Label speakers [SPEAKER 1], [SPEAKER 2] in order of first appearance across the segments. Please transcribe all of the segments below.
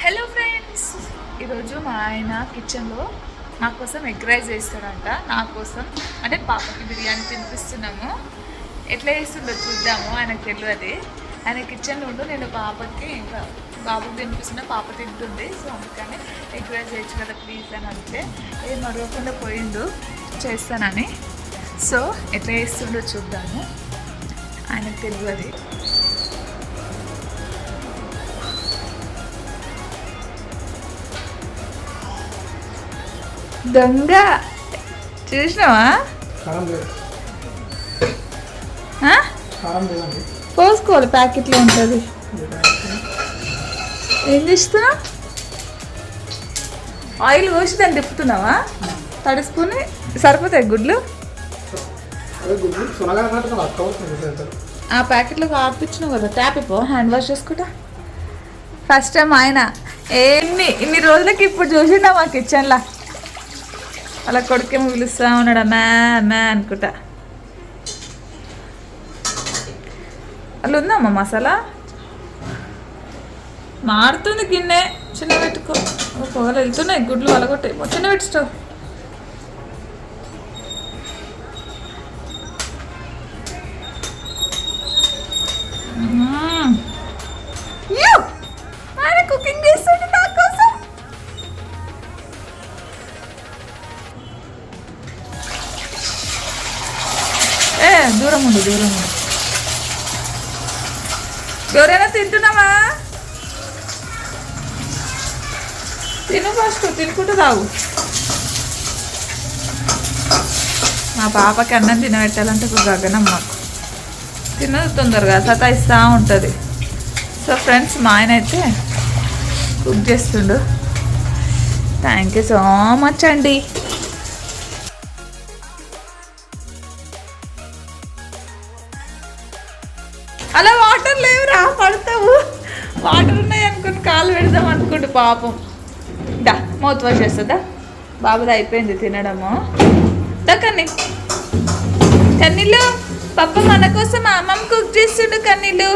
[SPEAKER 1] Hello friends ఈరోజు మా ఆయన కిచెన్లో నా కోసం ఎగ్ రైస్ చేస్తాడంట. నా కోసం అంటే పాపకి బిర్యానీ తినిపిస్తున్నాము. ఎట్లా చేస్తుండో చూద్దాము. ఆయనకు తెలియదు ఆయన కిచెన్లో ఉండు నేను పాపకి ఇంకా బాబుకి తినిపిస్తున్నా పాప తింటుంది. సో అందుకని ఎగ్ రైస్ చేయొచ్చు కదా ప్లీజ్ అని అంటే ఏం అడగకుండా పోయిండు చేస్తానని. సో ఎట్లా చేస్తుండో చూద్దాము. ఆయనకు తెలియదు దొంగ. చూసినావా? పోసుకోవాలి ప్యాకెట్లో ఉంటుంది. ఏం చేస్తున్నా ఆయిల్ పోసి దాన్ని తిప్పుతున్నావా? తడుసుకుని సరిపోతాయి గుడ్లు? ఆ ప్యాకెట్లో ఆర్పించినావు కదా ట్యాప్ ఇపో హ్యాండ్ వాష్ చేసుకుంటా. ఫస్ట్ టైం ఆయన. ఎన్ని ఇన్ని రోజులకి ఇప్పుడు చూసిండా మా కిచెన్లో? అలా కొడుకేమో పిలుస్తా ఉన్నాడు? అమ్మా అమ్మా అనుకుంటా. అలా ఉందమ్మా మసాలా? మారుతుంది గిన్నె. చిన్న పెట్టుకో. ఒకవేళ వెళ్తున్నాయి. గుడ్లు వలగొట్టాయి చిన్న పెట్టు స్టవ్. ఎవరైనా తింటున్నావా? తిను ఫస్ట్ తినుకుంటూ తాగు. మా పాపకి అన్నం తినబెట్టాలంటే ఒక గగనం మాకు. తినదు తొందరగా సతాయిస్తూ ఉంటుంది. సో ఫ్రెండ్స్ మా ఆయన అయితే కుక్ చేస్తుండు. థ్యాంక్ యూ సో మచ్ అండి. వాటర్ ఉన్నాయి అనుకుని కాలు పెడదాం అనుకుంటు పాపం. దా మౌత్ వాష్ చేస్తుందా? బాబుది అయిపోయింది తినడము. దక్కని కన్నీళ్ళు పప్ప మన కోసం అమ్మమ్మ కుక్ చేస్తుండు కన్నీళ్ళు.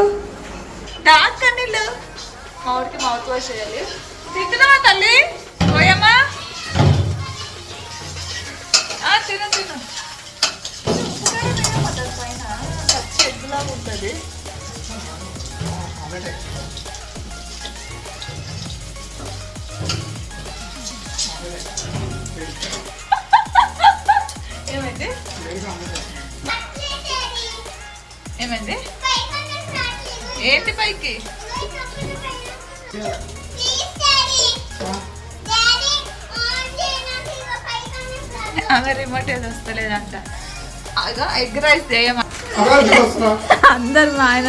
[SPEAKER 1] దా కన్నీళ్ళు. మామిడికి మౌత్ వాష్ చేయాలి. తింటున్నావా తల్లి? పోయమ్మా ఆ, తిను తిను. పైన పచ్చి ఎగ్గులాగా ఉంటుంది ఏమైంది? ఏమైంది? ఏంటి పైకి? ఆమె రిమోట్ ఏది వస్తలేదంట. అగా ఎగ్ రైస్ చేయమా అందరు మా ఆయన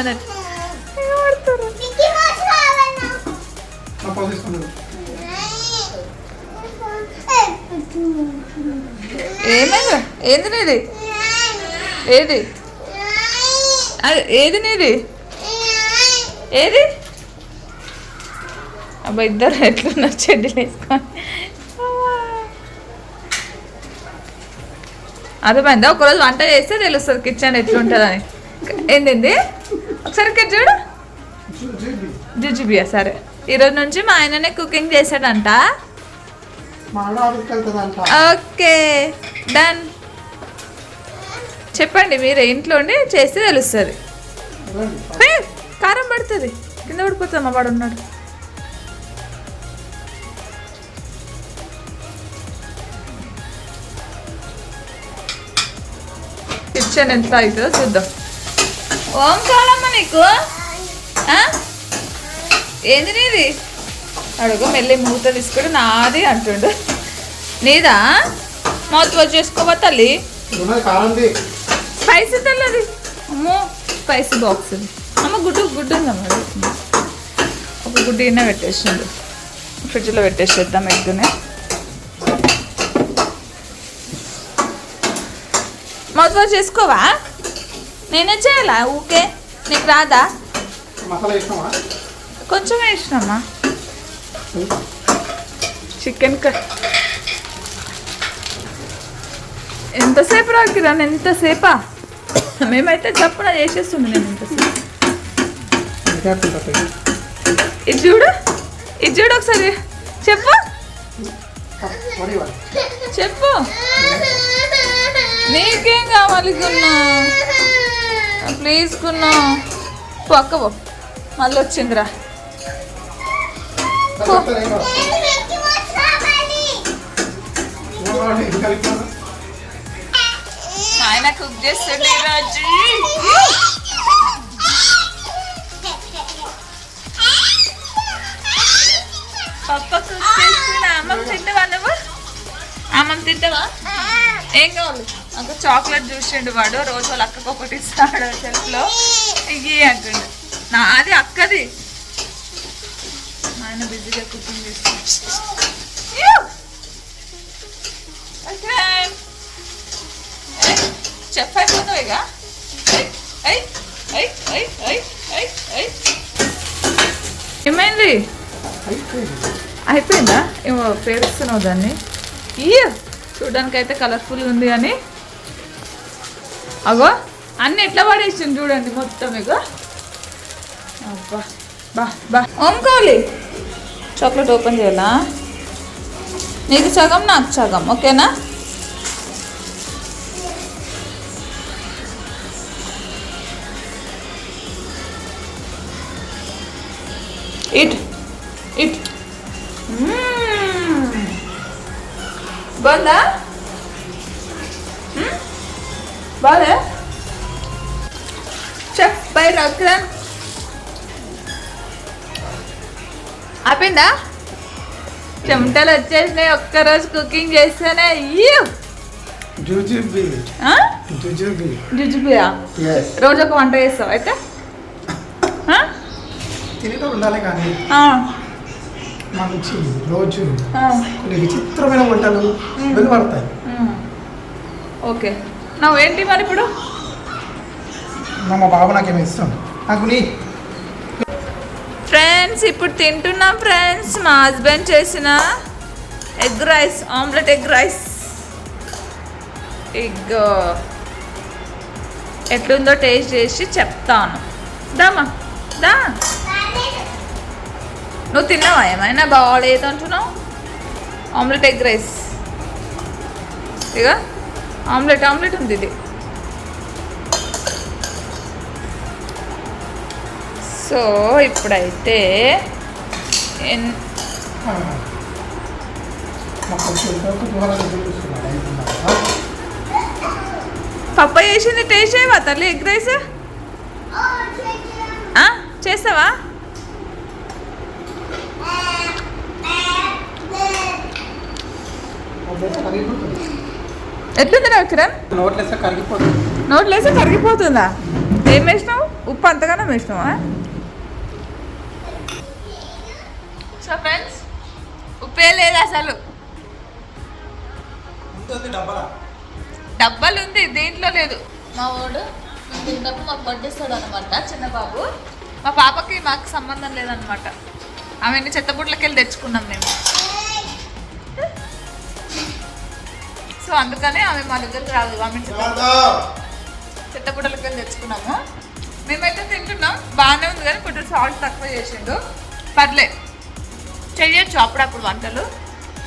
[SPEAKER 1] ఏమైంది? ఏంది నీది? ఏది? అది ఏది నీది? ఏది? అబ్బా ఇద్దరు ఎట్లున్నారు చెడ్డీలు వేసుకొని? అర్థమైందా? ఒకరోజు వంట చేస్తే తెలుస్తుంది కిచెన్ ఎట్లుంటుందని. ఏంది ఒకసారి ఇక్కడ చూడు. జుజుబియా సరే. ఈరోజు నుంచి మా ఆయననే కుకింగ్ చేశాడంట.
[SPEAKER 2] మా
[SPEAKER 1] ఓకే డన్. చెప్పండి మీరు ఇంట్లో ఉండి చేస్తే తెలుస్తుంది. కారం పడుతుంది. కింద పడిపోతాం వాడు ఉన్నాడు కిచెన్ ఎంత అవుతుందో చూద్దాం. ఓం కావాలమ్మా నీకు? ఏంది నీది? అడుగు మెల్లి మూత తీసుకుని నాది అంటుండు. నీదా? మౌత్ వాష్ చేసుకోవా తల్లి? స్పైసీ తెల్లది అమ్మో స్పైసీ బాక్స్ అమ్మ గుడ్డు గుడ్డు ఉందమ్మ ఒక గుడ్డు ఇన్న పెట్టేసిండు. ఫ్రిడ్జ్లో పెట్టేసేద్దాం ఎగ్గునే. Mouth wash చేసుకోవా? నేనే చేయాలా? ఊకే నీకు రాదా?
[SPEAKER 2] మసాలా
[SPEAKER 1] కొంచెం వేసినమ్మా చికెన్ క. ఎంతసేపు రాకిరాను ఎంతసేపా మేమైతే చప్పున చేసేస్తుంది నేను
[SPEAKER 2] ఎంతసేపు
[SPEAKER 1] ఇది చూడు. ఇది చూడు ఒకసారి. చెప్పు. చెప్పు. నీకేం కావాలి కున్నా ప్లీజ్ కొన్నా పక్కపో. మళ్ళీ వచ్చిందిరా ఆయన కుక్ చేస్తుండే రాజు. పప్ప కుక్ చేస్తున్నా అమ్మమ్మ తింటావా నువ్వు? అమ్మమ్మ తింటావా? ఏం కావాలి? అంక చాక్లెట్ చూసిండు వాడు. రోజు వాళ్ళ అక్కకు ఒకటి ఇస్తాడు సెల్ఫ్లో ఇవి అంటుండు. నా అది అక్కది. ఆయన బిజీగా కుకింగ్ చేస్తాడు చెఫ్ అయిపోతావు ఇక. ఏమైంది?
[SPEAKER 2] అయిపోయిందా?
[SPEAKER 1] ఏమో పేరుస్తున్నావు దాన్ని. ఈ చూడడానికి అయితే కలర్ఫుల్ ఉంది కానీ అగో అన్ని ఎట్లా పడేసింది చూడండి మొత్తం ఇక అబ్బా బా బా. ఓం చాక్లెట్ ఓపెన్ చేయాలా? నీకు సగం నాకు సగం ఓకేనా? It it. బాగుందా? మ్మ్? బాగా చెప్ బై ఆపిందా? చెమటలు వచ్చేసినాయి ఒక్కరోజు కుకింగ్ చేస్తేనే. జుజుబియా రోజు ఒక వంట చేస్తావు? అయితే?
[SPEAKER 2] ఉండాలి కానీ. మంచి రోజు కొన్ని విచిత్రమైన వంటలు వెలువడతాయి.
[SPEAKER 1] ఓకే. నువ్వేంటి మరి ఇప్పుడు?
[SPEAKER 2] మా బాబు నాకేమో ఇష్టం. నాకు నీ
[SPEAKER 1] ఫ్రెండ్స్ ఇప్పుడు తింటున్నాం ఫ్రెండ్స్. మా హస్బెండ్ చేసిన egg rice omelette egg rice. Egg ఎట్లుందో టేస్ట్ చేసి చెప్తాను. దామా దా. నువ్వు తిన్నావా ఏమైనా? బాగాలేదు అంటున్నావు? Omelette egg rice. ఇక ఆమ్లెట్ ఆమ్లెట్ ఉంది ఇది. సో ఇప్పుడైతే? పప్ప చేసింది టేస్ట్ చేయవా తల్లి ఎగ్ రైస్? చేస్తావా?
[SPEAKER 2] నోట్లేస్తే కరిగిపోతుంది.
[SPEAKER 1] ఎట్లుంది నా విక్రమ్
[SPEAKER 2] నోట్లేస్తే కరిగిపోతుంది.
[SPEAKER 1] నోట్లో వేస్తే కరిగిపోతుందా? ఏం వేసినావు? ఉప్పు అంతగానో వేసినావా? సో ఫ్రెండ్స్ ఉప్పే లేదు అసలు.
[SPEAKER 2] డబ్బలా?
[SPEAKER 1] ఉంది దేంట్లో లేదు. మా వాడు తిన్నప్పుడు మాకు పట్టిస్తాడు అనమాట చిన్న బాబు మా పాపకి మాకు సంబంధం లేదనమాట ఆమెని చెత్తబుట్లకి వెళ్ళి తెచ్చుకున్నాం మేము. సో అందుకనే ఆమె మా దగ్గరికి రాదు ఆమె చెత్త చెత్తబుట్టలకి వెళ్ళి తెచ్చుకున్నాము. మేమైతే తింటున్నాం బాగానే ఉంది కానీ కొంచెం సాల్ట్ తక్కువ చేసిండు. పర్లే. చేయొచ్చు అప్పుడప్పుడు వంటలు.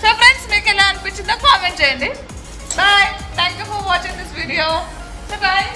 [SPEAKER 1] సో ఫ్రెండ్స్ మీకు ఎలా అనిపించిందో కామెంట్ చేయండి. Bye thank you for watching this video so bye